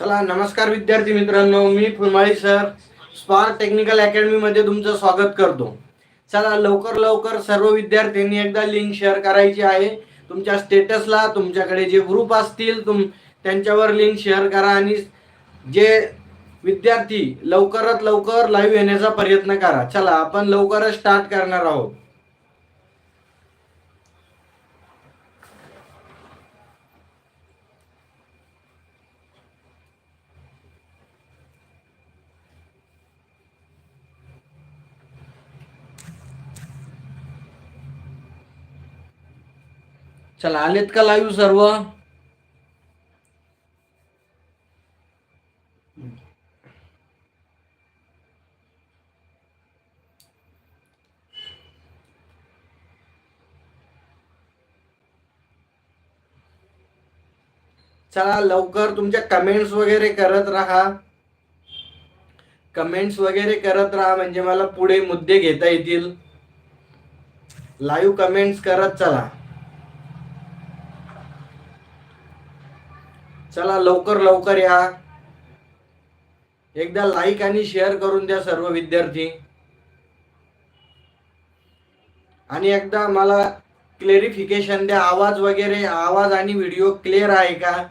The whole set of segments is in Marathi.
चला नमस्कार विद्यार्थी मित्रांनो मी फुलमाळी सर स्पार्क टेक्निकल अकॅडमीमध्ये तुमचं स्वागत करतो. चला लवकर लवकर सर्व विद्यार्थ्यांनी एकदा लिंक शेअर करायची आहे. तुमच्या स्टेटसला तुमच्याकडे जे ग्रुप असतील तुम त्यांच्यावर लिंक शेअर करा आणि जे विद्यार्थी लवकरात लवकर लाईव्ह येण्याचा प्रयत्न करा. चला आपण लवकरच स्टार्ट करणार आहोत. चला आलेत का लाईव्ह सर्व? चला लवकर तुमच्या कमेंट्स वगैरे करत राहा. कमेंट्स वगैरे करत राहा म्हणजे मला पुढे मुद्दे घेता येतील. लाईव्ह कमेंट्स करत चला. चला लवकर लवकर या. एकदा लाईक आणि शेअर करून द्या सर्व विद्यार्थी. आणि एकदा मला क्लेरिफिकेशन द्या आवाज वगैरे आवाज आणि व्हिडिओ क्लिअर आहे का?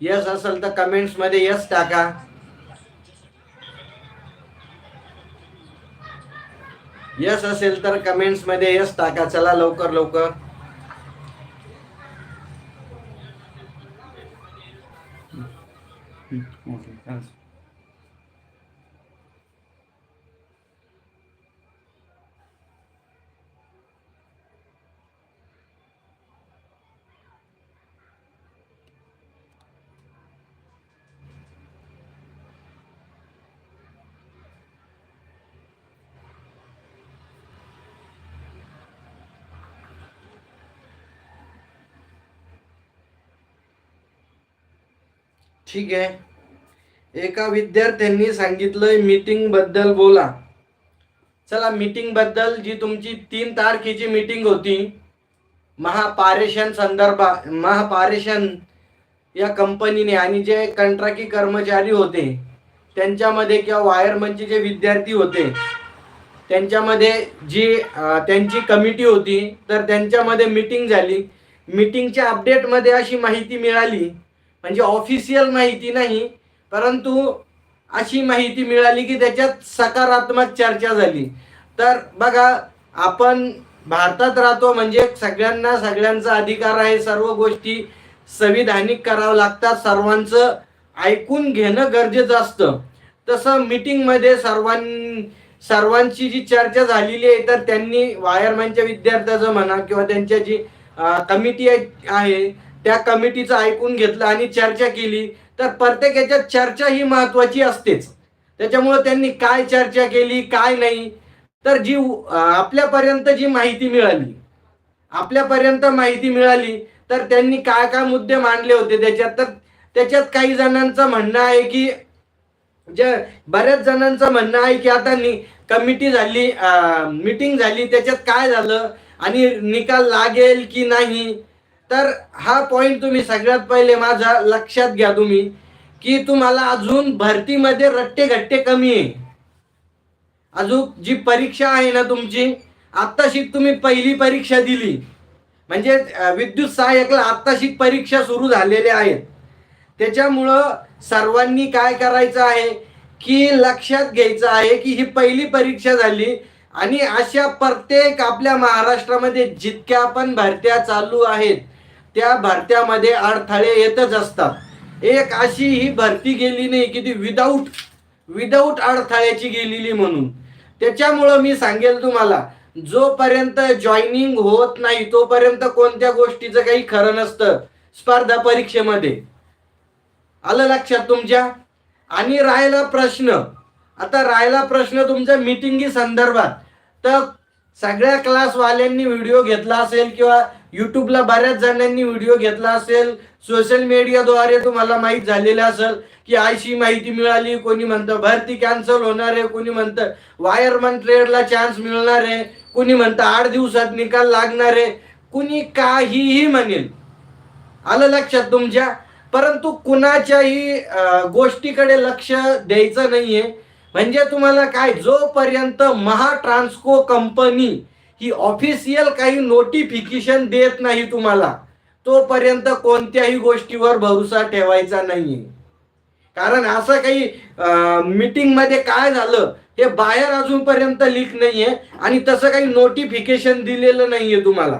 यस असेल तर कमेंट्समध्ये यस टाका. यस असेल तर कमेंट्समध्ये यस टाका. चला लवकर लवकर. ठीक आहे. एका विद्यार्थ्यांनी सांगितलंय मीटिंगबद्दल बोला. चला मीटिंगबद्दल जी तुमची तीन तारखेची मीटिंग होती महापारेषण संदर्भात महापारेषण या कंपनीने आणि जे कंत्राटी कर्मचारी होते त्यांच्यामध्ये किंवा वायरमनचे जे विद्यार्थी होते त्यांच्यामध्ये जी त्यांची कमिटी होती तर त्यांच्यामध्ये मीटिंग झाली. मीटिंगच्या अपडेटमध्ये अशी माहिती मिळाली म्हणजे ऑफिशियल माहिती नाही परंतु अशी माहिती मिळाली की त्याच्यात सकारात्मक चर्चा झाली. तर बघा आपण भारतात राहतो म्हणजे सगळ्यांना सगळ्यांचा अधिकार आहे सर्व गोष्टी संविधानिक करावं लागतात सर्वांचं ऐकून घेणं गरजेचं असतं. तसं मीटिंगमध्ये सर्वां सर्वांची जी चर्चा झालेली आहे तर त्यांनी वायरमॅनच्या विद्यार्थ्याचं म्हणा किंवा त्यांच्या जी कमिटी आहे त्या कमिटीचं ऐकून घेतलं आणि चर्चा केली तर प्रत्येक याच्यात चर्चा ही महत्वाची असतेच. त्याच्यामुळे त्यांनी काय चर्चा केली काय नाही तर जी आपल्यापर्यंत जी माहिती मिळाली आपल्यापर्यंत माहिती मिळाली तर त्यांनी काय काय मुद्दे मांडले होते त्याच्यात तर त्याच्यात काही जणांचं म्हणणं आहे की जे बऱ्याच जणांचं म्हणणं आहे की आता नि कमिटी झाली मीटिंग झाली त्याच्यात काय झालं आणि निकाल लागेल की नाही तर हा पॉइंट तुम्ही सगळ्यात पहिले माझा लक्षात घ्या तुम्ही की तुम्हाला अजून भरतीमध्ये रट्टे घट्टे कमी आहे. अजून जी परीक्षा आहे ना तुमची आत्ताशी तुम्ही पहिली परीक्षा दिली. म्हणजे विद्युत सहाय्यकला आत्ताशी परीक्षा सुरू झालेल्या आहेत. त्याच्यामुळं सर्वांनी काय करायचं आहे की लक्षात घ्यायचं आहे की ही पहिली परीक्षा झाली आणि अशा प्रत्येक आपल्या महाराष्ट्रामध्ये जितक्या पण भरत्या चालू आहेत त्या भरत्यामध्ये अडथळे येतच असतात. एक अशी ही भरती गेली नाही की ती विदाऊट विदाऊट अडथळ्याची गेलेली म्हणून. त्याच्यामुळं मी सांगेल तुम्हाला जोपर्यंत जॉईनिंग होत नाही तोपर्यंत कोणत्या गोष्टीचं काही खरं नसतं स्पर्धा परीक्षेमध्ये. आलं लक्षात तुमच्या? आणि राहिला प्रश्न. आता राहिला प्रश्न तुमच्या मिटिंगी संदर्भात. तर सगळ्या क्लासवाल्यांनी व्हिडिओ घेतला असेल किंवा युट्यूबला बऱ्याच जणांनी व्हिडिओ घेतला असेल. सोशल मीडियाद्वारे तुम्हाला माहीत झालेलं असेल की अशी माहिती मिळाली. कोणी म्हणतं भरती कॅन्सल होणार आहे. कोणी म्हणतं वायरमन ट्रेडला चान्स मिळणार आहे. कोणी म्हणतं आठ दिवसात निकाल लागणार आहे. कुणी काहीही म्हणेल. आलं लक्षात तुमच्या? परंतु कुणाच्याही गोष्टीकडे लक्ष द्यायचं नाहीये. म्हणजे तुम्हाला काय जोपर्यंत महाट्रान्सको कंपनी की ऑफिशियल काही नोटिफिकेशन देत नाही तुम्हाला. तोपर्यंत कोणत्याही गोष्टीवर भरोसा ठेवायचा नाहीये. कारण असं काही मीटिंगमध्ये काय झालं हे बाहेर अजूनपर्यंत लीक नाहीये आणि तसं काही नोटिफिकेशन दिलेलं नाहीये तुम्हाला.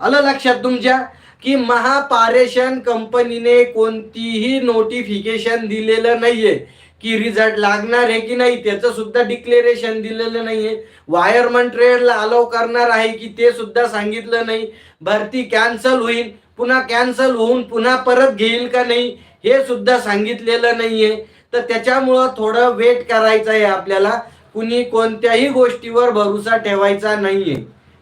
आलं लक्षात तुमच्या? की महापारेषण कंपनीने कोणतीही नोटिफिकेशन दिलेलं नाहीये. की रिझल्ट लागणार आहे की नाही त्याचं सुद्धा डिक्लेरेशन दिलेलं नाहीये. वायरमन ट्रेडला अलाव करणार आहे की ते सुद्धा सांगितलं नाही. भरती कॅन्सल होईल पुन्हा कॅन्सल होऊन पुन्हा परत घेईल का नाही हे सुद्धा सांगितलेलं नाहीये. तर त्याच्यामुळं थोडं वेट करायचं आहे आपल्याला. कुणी कोणत्याही गोष्टीवर भरोसा ठेवायचा नाहीये.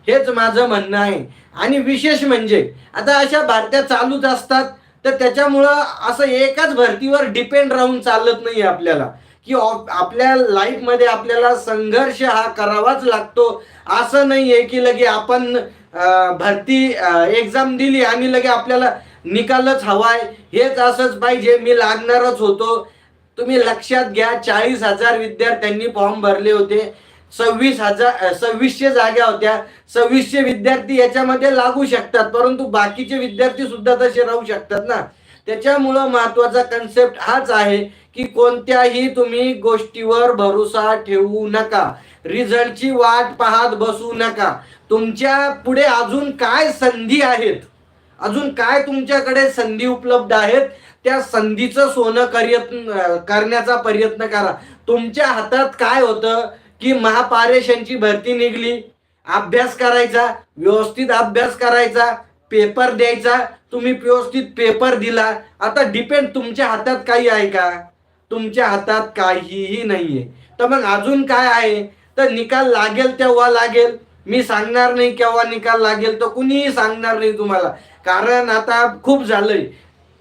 हेच माझं म्हणणं आहे. आणि विशेष म्हणजे आता अशा भारत्या चालूच असतात. तर त्याच्यामुळं असं एकाच भरतीवर डिपेंड राहून चालत नाही आपल्याला. की आपल्या लाईफमध्ये आपल्याला संघर्ष हा करावाच लागतो. असं नाही आहे की लगे आपण भरती एक्झाम दिली आणि लगे आपल्याला निकालच हवाय. हेच असंच पाहिजे. मी लागणारच होतो. तुम्ही लक्षात घ्या चाळीस हजार विद्यार्थ्यांनी फॉर्म भरले होते. सव्वीस हजार सव्वीसशे जागा होत्या. सव्वीसशे विद्यार्थी याच्यामध्ये लागू शकतात परंतु बाकीचे विद्यार्थी सुद्धा तसे राहू शकतात ना. त्याच्यामुळं महत्त्वाचा कन्सेप्ट हाच आहे की कोणत्याही तुम्ही गोष्टीवर भरोसा ठेवू नका. रिझल्टची वाट पाहत बसू नका. तुमच्यापुढे अजून काय संधी आहेत? अजून काय तुमच्याकडे संधी उपलब्ध आहेत? त्या संधीचं सोनं प्रयत्न करण्याचा प्रयत्न करा. तुमच्या हातात काय होतं? की महापारेषणची भरती निघली. अभ्यास करायचा व्यवस्थित अभ्यास करायचा पेपर द्यायचा. तुम्ही व्यवस्थित पेपर दिला. आता डिपेंड तुमच्या हातात काही आहे का? तुमच्या हातात काहीही नाही आहे तर मग अजून काय आहे? तर निकाल लागेल तेव्हा लागेल. मी सांगणार नाही केव्हा निकाल लागेल तर कुणीही सांगणार नाही तुम्हाला. कारण आता खूप झालंय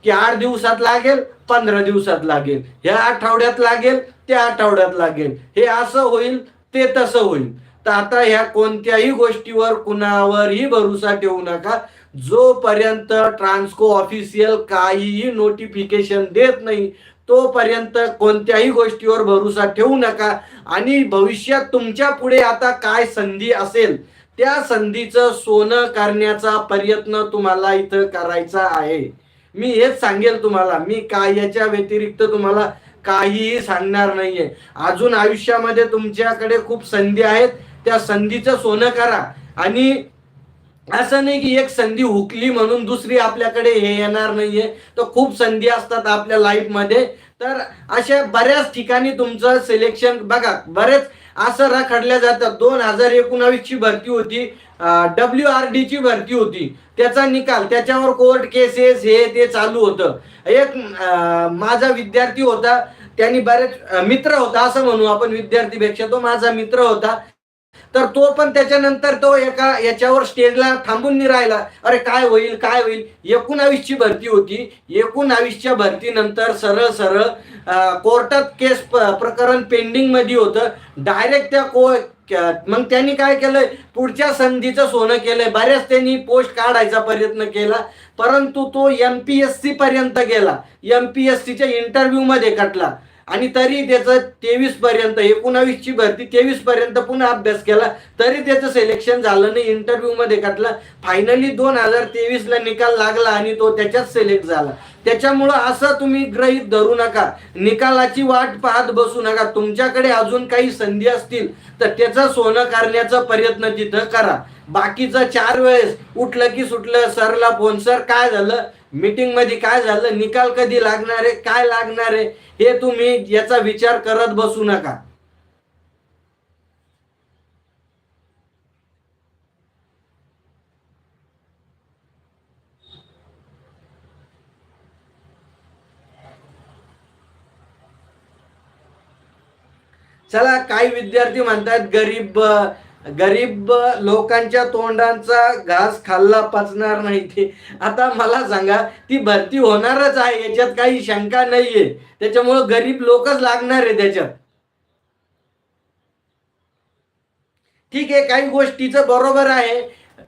की आठ दिवसात लागेल पंधरा दिवसात लागेल. ह्या आठवड्यात लागेल त्या आठवड्यात लागेल. हे असं होईल ते तसं होईल. तर आता ह्या कोणत्याही गोष्टीवर कुणावरही भरोसा ठेवू नका. जोपर्यंत ट्रान्सको ऑफिशियल काहीही नोटिफिकेशन देत नाही तोपर्यंत कोणत्याही गोष्टीवर भरोसा ठेवू नका. आणि भविष्यात तुमच्यापुढे आता काय संधी असेल त्या संधीचं सोनं करण्याचा प्रयत्न तुम्हाला इथं करायचा आहे. मी हेच सांगेल तुम्हाला. मी काय याच्या व्यतिरिक्त तुम्हाला काहीही सांगणार नाहीये. अजून आयुष्यामध्ये तुमच्याकडे खूप संधी आहेत. त्या संधीचं सोनं करा. आणि असं नाही की एक संधी हुकली म्हणून दुसरी आपल्याकडे हे येणार नाहीये. तर खूप संधी असतात आपल्या लाईफमध्ये. तर अशा बऱ्याच ठिकाणी तुमचं सिलेक्शन बघा बरेच असं रखडल्या जातात. दोन हजार एकोणावीस ची भरती होती. डब्ल्यू आर डी ची भरती होती. त्याचा निकाल त्याच्यावर कोर्ट केसेस हे ते चालू होतं. एक माझा विद्यार्थी होता. त्यांनी बरेच मित्र होता असं म्हणू आपण विद्यार्थीपेक्षा. तो माझा मित्र होता. तर तो पण त्याच्यानंतर तो एका याच्यावर स्टेजला थांबून नाही राहिला अरे काय होईल काय होईल? एकोणावीसची भरती होती. एकोणावीसच्या भरतीनंतर सरळ सरळ कोर्टात केस प्रकरण पेंडिंगमध्ये होतं. डायरेक्ट त्या को मग त्यांनी काय केलंय? पुढच्या संधीचं सोनं केलंय. बऱ्याच त्यांनी पोस्ट काढायचा प्रयत्न केला. परंतु तो एम पी एस सी पर्यंत गेला. एम पी एस सीच्या इंटरव्ह्यू मध्ये कटला. आणि तरी त्याचं तेवीस पर्यंत एकोणावीसची भरती तेवीस पर्यंत पुन्हा अभ्यास केला तरी त्याचं सिलेक्शन झालं नाही इंटरव्ह्यू मध्ये फायनली दोन हजार तेवीस ला निकाल लागला आणि तो त्याच्यात सिलेक्ट झाला. त्याच्यामुळं असं तुम्ही ग्रहित धरू नका. निकालाची वाट पाहत बसू नका. तुमच्याकडे अजून काही संधी असतील तर त्याचं सोनं करण्याचा प्रयत्न तिथं करा. बाकीचं चार वेळेस उठलं की सुटलं सरला फोन सर काय झालं? मीटिंगमध्ये काय झालं? निकाल कधी लागणार आहे? काय लागणार आहे? हे तुम्ही याचा विचार करत बसू नका. चला काही विद्यार्थी म्हणतात गरीब गरीब लोकांच्या तोंडांचा घास खाल्ला पचणार नाही ते. आता मला सांगा ती भरती होणारच आहे याच्यात काही शंका नाहीये. त्याच्यामुळं गरीब लोकच लागणार आहे त्याच्यात. ठीक आहे काही गोष्टीचं बरोबर आहे.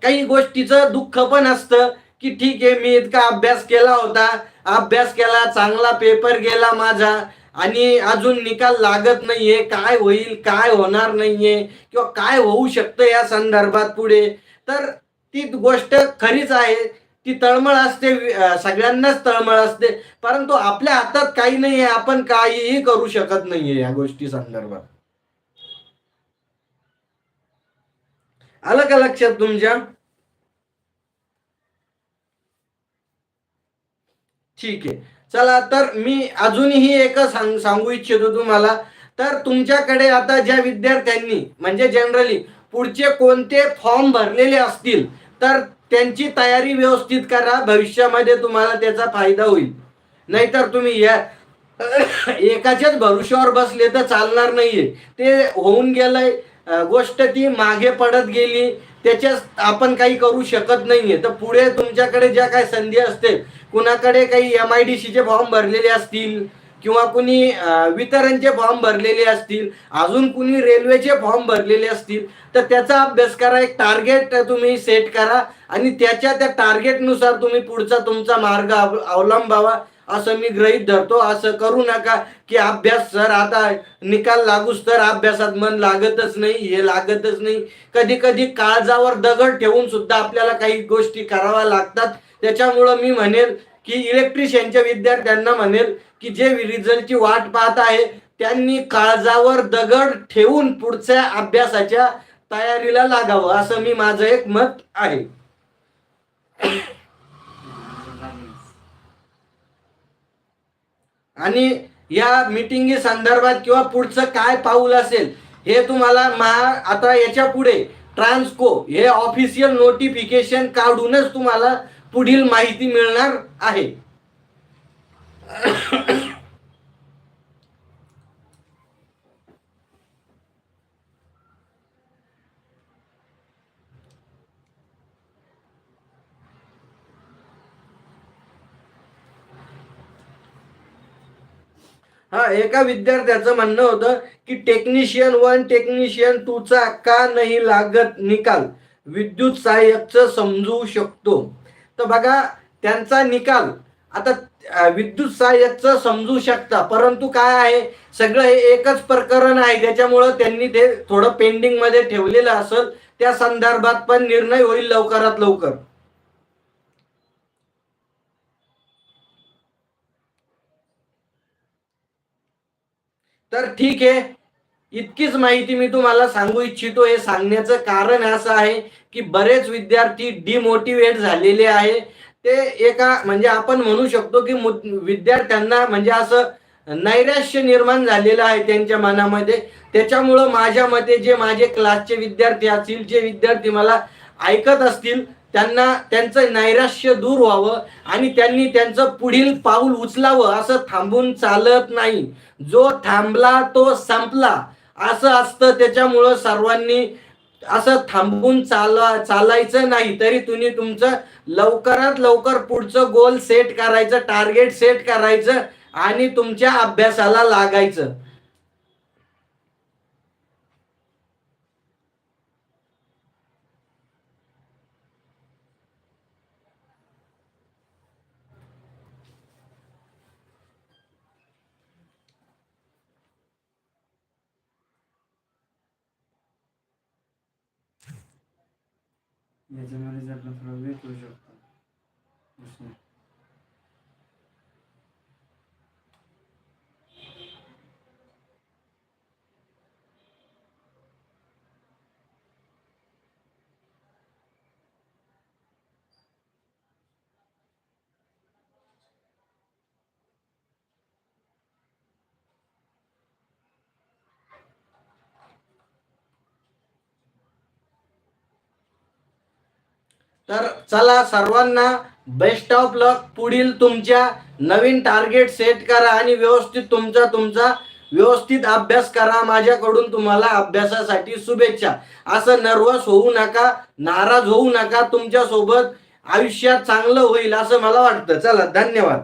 काही गोष्टीचं दुःख पण असतं की ठीक आहे मी इतका अभ्यास केला होता. अभ्यास केला चांगला पेपर गेला माझा. आणि अजून निकाल लागत नाहीये काय होईल काय होणार नाहीये किंवा काय होऊ शकतं या संदर्भात पुढे? तर ती गोष्ट खरीच आहे. ती तळमळ असते सगळ्यांनाच तळमळ असते. परंतु आपल्या हातात काही नाहीये आपण काहीही करू शकत नाहीये या गोष्टी संदर्भात. आलं का लक्षात तुमच्या? ठीक आहे. चला तर मी अजूनही एक सांग सांगू इच्छितो तुम्हाला. तर तुमच्याकडे आता ज्या विद्यार्थ्यांनी म्हणजे जनरली पुढचे कोणते फॉर्म भरलेले असतील तर त्यांची तयारी व्यवस्थित करा. भविष्यामध्ये तुम्हाला त्याचा फायदा होईल. नाहीतर तुम्ही या एकाच्याच भरुशावर बसले तर चालणार नाहीये. ते होऊन गेलंय. गोष्ट ती मागे पडत गेली त्याच्यात आपण काही करू शकत नाहीये. तर पुढे तुमच्याकडे ज्या काही संधी असतील कुणाकडे काही एम आय डी सीचे फॉर्म भरलेले असतील किंवा कुणी वितरणचे फॉर्म भरलेले असतील अजून कुणी रेल्वेचे फॉर्म भरलेले असतील तर त्याचा अभ्यास करा एक टार्गेट तुम्ही सेट करा आणि त्याच्या त्या टार्गेटनुसार तुम्ही पुढचा तुमचा मार्ग अव- अवलंबावा. असं मी गृहीत धरतो. असं करू नका की अभ्यास सर आता निकाल लागूच तर अभ्यासात मन लागतच नाही हे लागतच नाही. कधी कधी काळजावर दगड ठेवून सुद्धा आपल्याला काही गोष्टी कराव्या लागतात. त्याच्यामुळं मी म्हणेल की इलेक्ट्रिशियनच्या विद्यार्थ्यांना म्हणेल की जे रिझल्टची वाट पाहत आहे त्यांनी काळजावर दगड ठेवून पुढच्या अभ्यासाच्या तयारीला लागावं असं मी माझं एक मत आहे. आणि या मिटिंगी संदर्भात किंवा पुढचं काय पाऊल असेल हे तुम्हाला महा आता याच्यापुढे ट्रान्सको हे ऑफिशियल नोटिफिकेशन काढूनच तुम्हाला पुढील माहिती मिळणार आहे. हा एका विद्यार्थ्याचं म्हणणं होतं की टेक्निशियन वन टेक्निशियन टू चा का नाही लागत निकाल? विद्युत सहाय्यकचं समजू शकतो. तर बघा त्यांचा निकाल. आता विद्युत सहाय्यकचं समजू शकता परंतु काय आहे? सगळं हे एकच प्रकरण आहे त्याच्यामुळं त्यांनी ते थोडं पेंडिंगमध्ये ठेवलेलं असेल. त्या संदर्भात पण निर्णय होईल लवकरात लवकर. तर ठीक आहे. इतकीच माहिती मी तुम्हाला सांगू इच्छितो. हे सांगण्याचं कारण असं आहे की बरेच विद्यार्थी डिमोटिवेट झालेले आहे. ते एका म्हणजे आपण म्हणू शकतो की मु- विद्यार्थ्यांना म्हणजे असं नैराश्य निर्माण झालेलं आहे त्यांच्या मनामध्ये. त्याच्यामुळं माझ्या मते जे माझे क्लासचे विद्यार्थी असतील जे विद्यार्थी मला ऐकत असतील त्यांना त्यांचं नैराश्य दूर व्हावं आणि त्यांनी त्यांचं पुढील पाऊल उचलावं असं थांबून चालत नाही. जो थांबला तो संपला. असं असतं त्याच्यामुळं सर्वांनी असं थांबून चालवा चालायचं नाही. तरी तुम्ही तुमचं लवकरात लवकर पुढचं गोल सेट करायचं टार्गेट सेट करायचं आणि तुमच्या अभ्यासाला लागायचं. याच्यामध्ये जर आपला थोडा वेळ करू शकतो प्रश्न. तर चला सर्वांना बेस्ट ऑफ लक पुढील तुमच्या नवीन टार्गेट सेट करा आणि व्यवस्थित तुमचा तुमचा व्यवस्थित अभ्यास करा. माझ्याकडून तुम्हाला अभ्यासासाठी शुभेच्छा. असं नर्वस होऊ नका नाराज होऊ नका. तुमच्यासोबत आयुष्यात चांगलं होईल असं मला वाटतं. चला धन्यवाद.